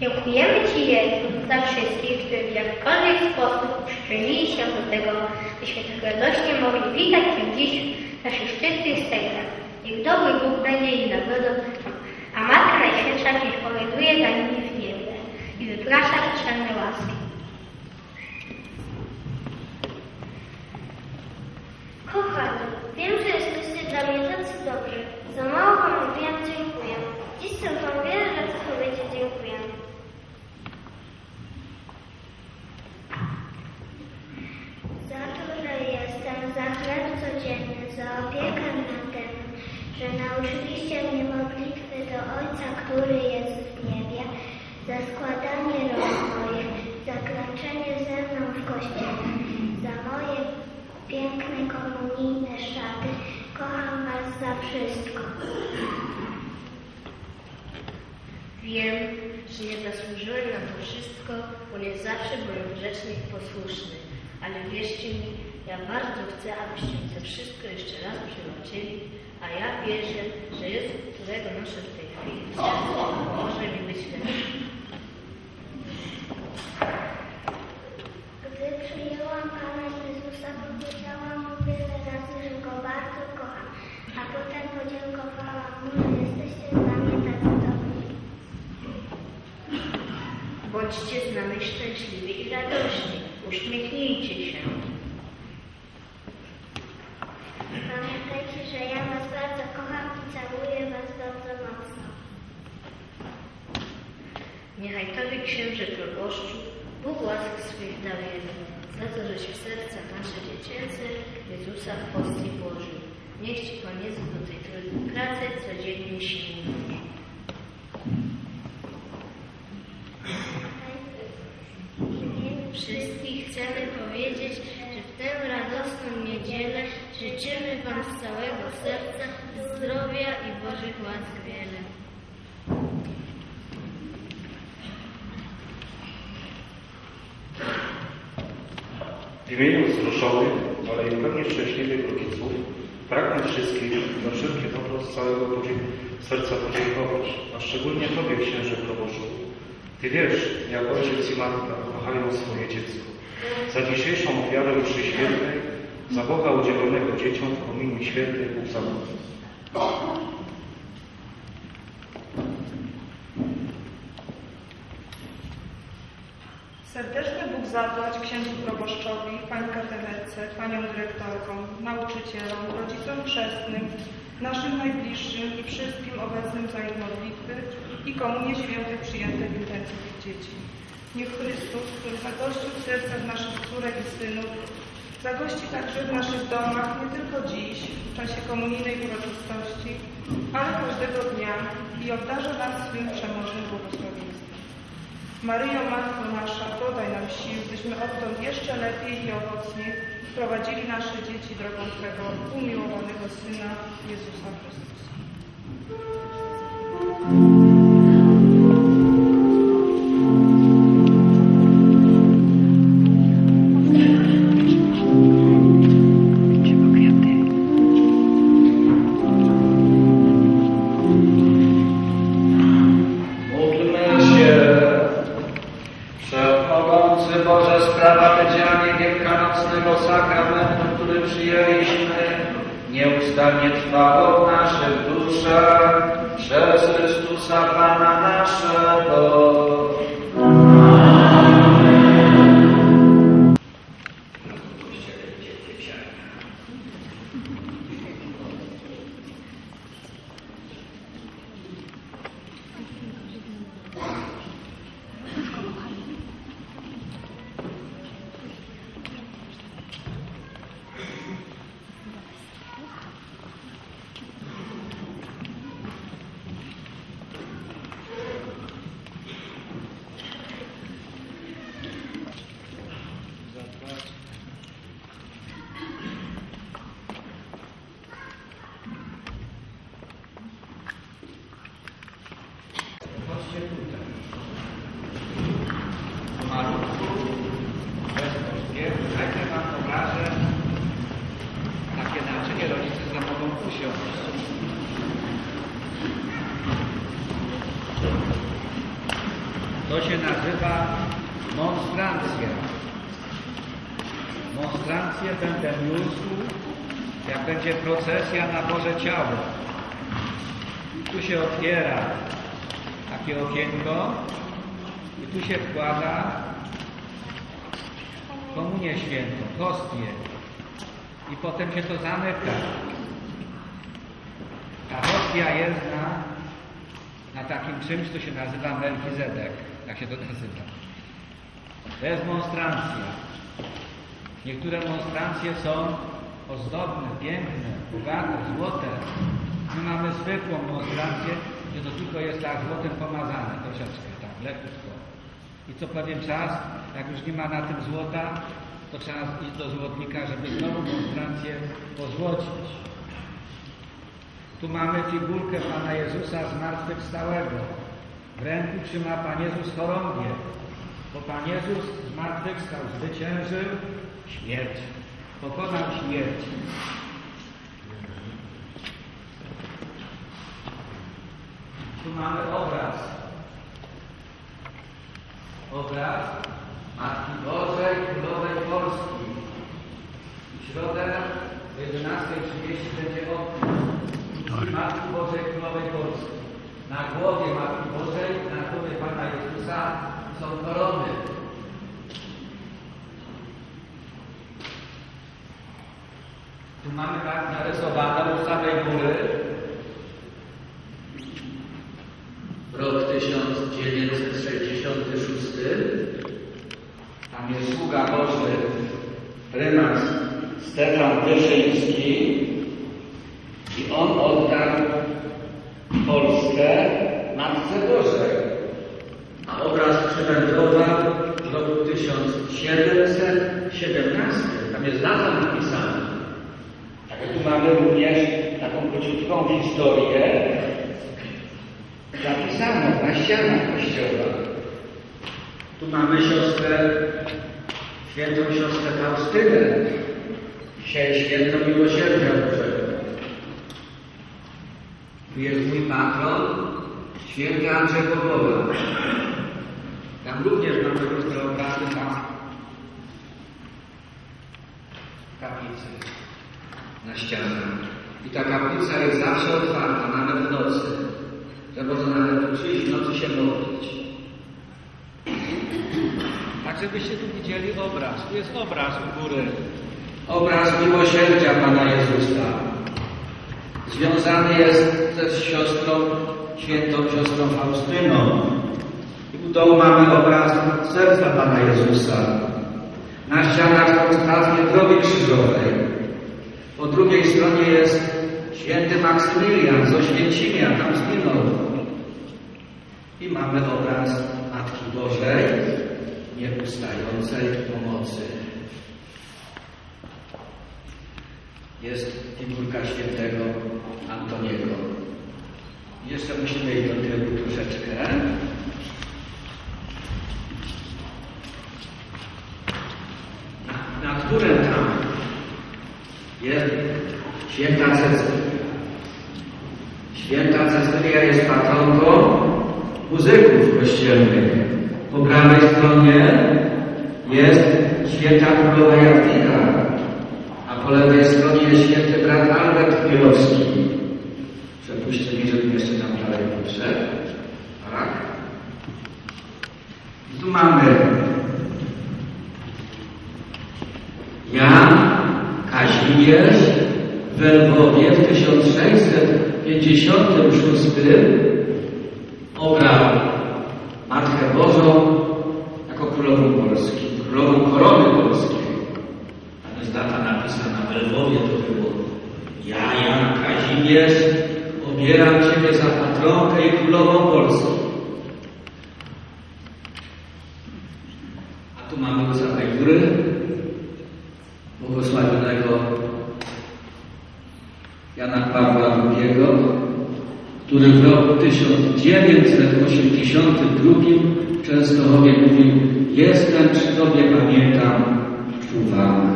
Dziękujemy Ci, Jezu, za wszystkich, którzy w jakikolwiek sposób przyczynili się do tego, byśmy tak radośnie mogli witać Cię dziś w naszych czystych sercach. Niech dobry Bóg będzie ich nagrodą, a Matka Najświętsza niech poreduje za nimi w niebie i wyprasza wszelne łaski. Kochani, wiem, że jesteście dla mnie tacy dobrzy. Za mało wam mówiłam dziękuję. Dziś chcę wam wiele razy powiedzieć dziękuję. Za to, że jestem, za chleb codzienny, za opiekę nade że nauczyliście mnie modlitwy do Ojca, który jest w niebie, za składanie rąk za kroczenie ze mną w kościele, za moje piękne komunijne szaty. Kocham Was za wszystko. Wiem, że nie zasłużyłem na to wszystko, bo nie zawsze byłem grzeczny i posłuszny. Ale wierzcie mi, ja bardzo chcę, abyście to wszystko jeszcze raz przebaczyli, a ja wierzę, że Jezus, którego noszę w tej chwili może mi być lepszy. Gdy przyjęłam Pana Jezusa, powiedziałam Mu wiele razy, że Go bardzo kocham, a potem podziękowałam Mu, że jesteście dla mnie tacy dobrzy. Bądźcie z nami szczęśliwi i radośni. Uśmiechnijcie się. Pamiętajcie, że ja Was bardzo kocham i całuję Was bardzo mocno. Niechaj Tobie, księże proboszczu, Bóg łask swych daruje za to, żeś w serca nasze dziecięce Jezusa w postie włożył. Niech Ci Jezus do tej trudnej pracy codziennie siły mnoży. Wszystkich chcemy powiedzieć, że w tę radosną niedzielę życzymy Wam z całego serca zdrowia i Bożych łask wiele. W imieniu wzruszonych, ale i pewnie szczęśliwych rodziców pragnę wszystkich za wszelkie dobro z całego serca podziękować, a szczególnie Tobie, księże proboszu. Ty wiesz, jak ojciec i matka kochają swoje dziecko. Za dzisiejszą ofiarę mszy świętej, za Boga udzielonego dzieciom w komunii świętej Bóg. Serdeczny Bóg zapłać księdzu proboszczowi, pani katechetce, paniom dyrektorkom, nauczycielom, rodzicom chrzestnym, naszym najbliższym i wszystkim obecnym za ich modlitwy i komunie świętych przyjętych w intencji tych dzieci. Niech Chrystus, który zagościł w naszych córek i synów, zagości także w naszych domach nie tylko dziś, w czasie komunijnej uroczystości, ale każdego dnia i obdarza nas swym przemożnym błogosławieństwem. Maryjo, Matko nasza, podaj nam sił, byśmy odtąd jeszcze lepiej i owocniej prowadzili nasze dzieci drogą Twego umiłowanego Syna, Jezusa Chrystusa. To się nazywa monstrancja. Monstrancję będę niósł, jak będzie procesja na Boże Ciało. Tu się otwiera takie okienko i tu się wkłada komunię świętą, hostię i potem się to zamyka. Ta hostia jest na, na takim czymś, co się nazywa Melchizedek. Tak się to nazywa. To jest monstrancja. Niektóre monstrancje są ozdobne, piękne, bogate, złote. My mamy zwykłą monstrancję, gdzie to tylko jest tak złotem pomazane, troszeczkę, tak, lekko. I co pewien czas, jak już nie ma na tym złota, to trzeba iść do złotnika, żeby znowu monstrancję pozłocić. Tu mamy figurkę Pana Jezusa zmartwychwstałego. W ręku trzyma Pan Jezus chorągiew, bo Pan Jezus zmartwychwstał, zwyciężył śmierć, pokonał śmierć. Tu mamy obraz. Obraz Matki Bożej Królowej Polski. W środę o 11.30 będzie odpust. Matki Bożej Królowej Polski. Na głowie Matki Bożej, na głowie Pana Jezusa są korony. Tu mamy tak narysowane u samej góry rok 1966. Tam jest sługa Boży, prymas Stefan Wyszyński i on oddał Polskę Matce Bożej. A obraz przywędrował w roku 1717. Tam jest data napisana. Tak tu mamy również taką króciutką historię zapisaną na ścianach kościoła. Tu mamy siostrę, świętą siostrę Faustynę, dzisiaj świętą miłosierdzia Bożego. Tu jest mój patron, święty Andrzej Bogowa. Tam również mamy różne obrazy tam kaplicy na ścianach. I ta kaplica jest zawsze otwarta, nawet w nocy. Że można nawet przyjść w nocy się modlić. Tak, żebyście tu widzieli obraz. Tu jest obraz u góry. Obraz miłosierdzia Pana Jezusa. Związany jest ze siostrą, świętą siostrą Faustyną. I u dołu mamy obraz serca Pana Jezusa. Na ścianach stacje drogi krzyżowej. Po drugiej stronie jest święty Maksymilian z Oświęcimia, tam zginął. I mamy obraz Matki Bożej, nieustającej pomocy. Jest figurka świętego Antoniego. Jeszcze musimy iść do tyłu troszeczkę. Na, nad górę tam jest święta Cecylia. Jest patronką muzyków kościelnych. Po prawej stronie jest święta królowa Jadwiga, a po lewej stronie jest święty brat Albert Chmielowski. Przepuśćcie mi, żebym jeszcze tam dalej podszedł. Tak. I tu mamy Jan Kazimierz w Lwowie w 1656 obrał Matkę Bożą jako królową Polski, królową korony polskiej. Tam jest data napisana w Lwowie, to było ja, Jan Kazimierz, obieram Ciebie za patronkę i królową Polski. A tu mamy u samej góry błogosławionego Jana Pawła II, który w roku 1982 w Częstochowie mówił Jestem przy Tobie, pamiętam, czuwam.